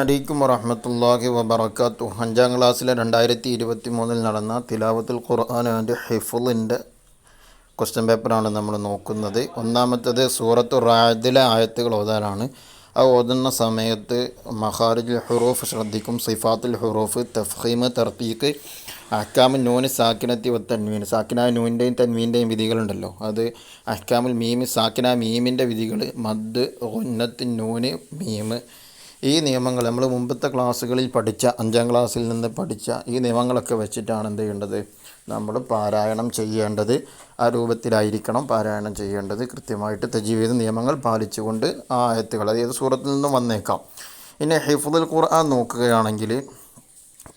അലൈക്കും വറഹമത്തല്ലാഹി വബർക്കാത്തു അഞ്ചാം ക്ലാസ്സിലെ രണ്ടായിരത്തി ഇരുപത്തി മൂന്നിൽ നടന്ന തിലാവത്തുൽ ഖുർആൻ ആൻഡ് ഹിഫുലിന്റെ ക്വസ്റ്റ്യൻ പേപ്പറാണ് നമ്മൾ നോക്കുന്നത്. ഒന്നാമത്തേത് സൂറത്തു റാദിലെ ആയത്തുകൾ ഓതാനാണ്. ആ ഓതുന്ന സമയത്ത് മഹാരിജുൽ ഹുറൂഫ് ശ്രദ്ധിക്കും. സിഫാത്തുൽ ഹുറൂഫ് തഫീമ് തർത്തീക്ക് അഹ്കാമുൽ നൂന് സാക്കിനത്തി വ തൻവീൻ. സാക്കിന നൂനിന്റെയും തൻവീന്റെയും വിധികളുണ്ടല്ലോ. അത് അഹ്കാമുൽ മീമ് സാക്കിന മീമിന്റെ വിധികൾ മദ് ഉന്നത്തിൻ നൂന് മീമ്. ഈ നിയമങ്ങൾ നമ്മൾ മുമ്പത്തെ ക്ലാസ്സുകളിൽ പഠിച്ച അഞ്ചാം ക്ലാസ്സിൽ നിന്ന് പഠിച്ച ഈ നിയമങ്ങളൊക്കെ വെച്ചിട്ടാണ് എന്ത് ചെയ്യേണ്ടത്? നമ്മൾ പാരായണം ചെയ്യേണ്ടത്. ആ രൂപത്തിലായിരിക്കണം പാരായണം ചെയ്യേണ്ടത്. കൃത്യമായിട്ട് തജീവിത നിയമങ്ങൾ പാലിച്ചുകൊണ്ട് ആ ആയത്തുകൾ അതായത് സൂറത്തിൽ നിന്നും വന്നേക്കാം. ഇനി ഹിഫുദുൽ ഖുർആൻ നോക്കുകയാണെങ്കിൽ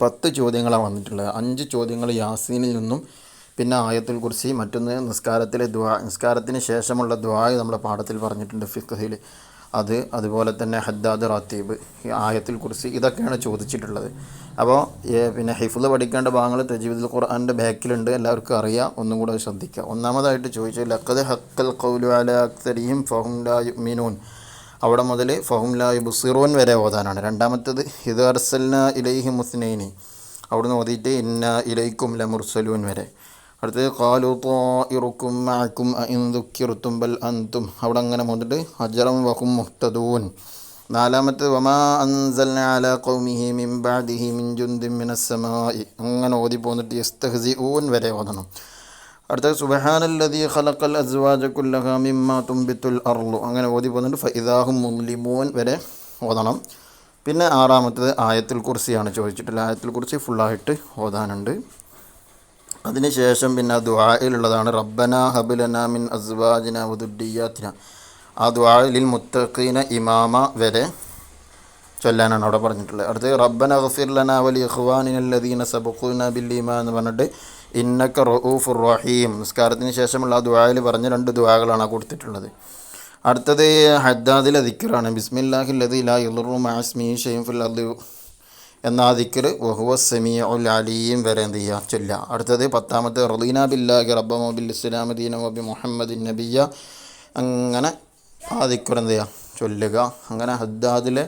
പത്ത് ചോദ്യങ്ങളാണ് വന്നിട്ടുള്ളത്. അഞ്ച് ചോദ്യങ്ങൾ യാസീനിൽ നിന്നും പിന്നെ ആയത്തുൽ കുർസി മറ്റൊന്ന് നിസ്കാരത്തിലെ ദ്വാ നിസ്കാരത്തിന് ശേഷമുള്ള ദ്വായ നമ്മുടെ പാഠത്തിൽ പറഞ്ഞിട്ടുണ്ട് ഫിഖഹിൽ. അത് അതുപോലെ തന്നെ ഹദ്ദാദ് റാത്തീബ് ആയത്തിൽ കുറിച്ച് ഇതൊക്കെയാണ് ചോദിച്ചിട്ടുള്ളത്. അപ്പോൾ പിന്നെ ഹിഫുദ് പഠിക്കേണ്ട ഭാഗങ്ങൾ തജീബുൽ ഖുർആാന്റെ ബാക്കിലുണ്ട്. എല്ലാവർക്കും അറിയാം. ഒന്നും കൂടെ ശ്രദ്ധിക്കുക. ഒന്നാമതായിട്ട് ചോദിച്ചു ലക്കത് ഹക്കൽ കൗലു അല അക്തരിയും ഫഹും ലാ യുമിനൂൻ അവിടെ മുതൽ ഫഹും ലാ ബുസിറോൻ വരെ ഓതാനാണ്. രണ്ടാമത്തേത് ഇത് അർസൽന ഇലൈഹി മുസ്നൈനി അവിടുന്ന് ഓതിയിട്ട് ഇന്ന ഇലൈക്കും ലമുർസലൂൻ വരെ. അടുത്തത് കാലു തോയിറുക്കും മാക്കും ദുഃഖിർത്തും ബൽ അന്തും. അവിടെ അങ്ങനെ വന്നിട്ട് അജറം വഹും മുഹ്തദൂൻ. നാലാമത്തെ വമാ അൻസൽ അല ഖൗമിഹി മിൻ ബഅദിഹി മിൻ അങ്ങനെ ഓതി പോന്നിട്ട് യസ്തഹ്സിഊൻ വരെ ഓതണം. അടുത്ത സുബഹാനല്ലതി ഖലഖൽ അസ്വാജ കുല്ലഹ മിമ്മ തുംബിത്തുൽ അർളു. അങ്ങനെ ഓതി പോന്നിട്ട് ഫൈദാഹും മുസ്ലിമൂൻ വരെ ഓതണം. പിന്നെ ആറാമത്തത് ആയത്തിൽ കുറിച്ചാണ് ചോദിച്ചിട്ടുള്ള ആയത്തിൽ കുറിച്ച് ഫുള്ളായിട്ട് ഓതാനുണ്ട്. അതിനുശേഷം പിന്നെ ദ്വായിലുള്ളതാണ് റബ്ബന ഹബുലന മിൻ അസ്വാജിന ഉദുഡിയാത്തിന ആ ദ്വായിലിൽ മുത്തഖീന ഇമാമ വരെ ചൊല്ലാനാണ് അവിടെ പറഞ്ഞിട്ടുള്ളത്. അടുത്ത് റബ്ബന ഗഫിർലന വലി ഖുവാനിനല്ലദീന സബഖൂന ബില്ലിമ എന്ന് പറഞ്ഞിട്ട് ഇന്നക്ക റഊഫുർ റഹീം. നിസ്കാരത്തിന് ശേഷമുള്ള ആ ദുആയിൽ പറഞ്ഞ രണ്ട് ദുആകളാണ് കൊടുത്തിട്ടുള്ളത്. അടുത്തത് ഹദ്ദാദിലെ ദിക്കറാണ് ബിസ്മില്ലാഹി ലദി ലാ യളുറു മഅസ്മി ഷൈൻ ഫിൽ അർദി എന്ന ദിക്കർ വഹുവ സമീഉൽ അലീം വരെ എന്ത് ചെയ്യുക? ചൊല്ലുക അടുത്തത് പത്താമത്തെ റദീന ബില്ലാഹി റബ്ബമോ ബിൽ ഇസ്ലാം ദീന വബി മുഹമ്മദിൻ നബിയ അങ്ങനെ ആ ദിക്കർ എന്ത് ചെയ്യുക? ചൊല്ലുക. അങ്ങനെ ഹദ്ദാദിലെ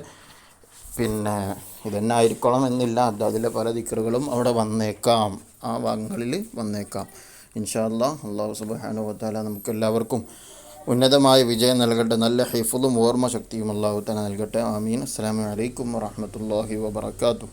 പിന്നെ ഇതന്നെ ആയിരിക്കണം എന്നില്ല. ഹദ്ദാദിലെ പല ദിക്കറുകളും അവിടെ വന്നേക്കാം. ആ ഭാഗങ്ങളിൽ വന്നേക്കാം. ഇൻഷാല്ലാ അള്ളാഹു സുബാനു വത്താല നമുക്ക് എല്ലാവർക്കും ഉന്നതമായ വിജയം നൽകട്ടെ നല്ല ഹിഫുദും ഓർമ്മ ശക്തിയും അള്ളാഹു തന്നെ നൽകട്ടെ. ആമീൻ. അസ്സാം വലൈക്കും വാഹമത്തല്ലാഹി വാബർക്കാത്തു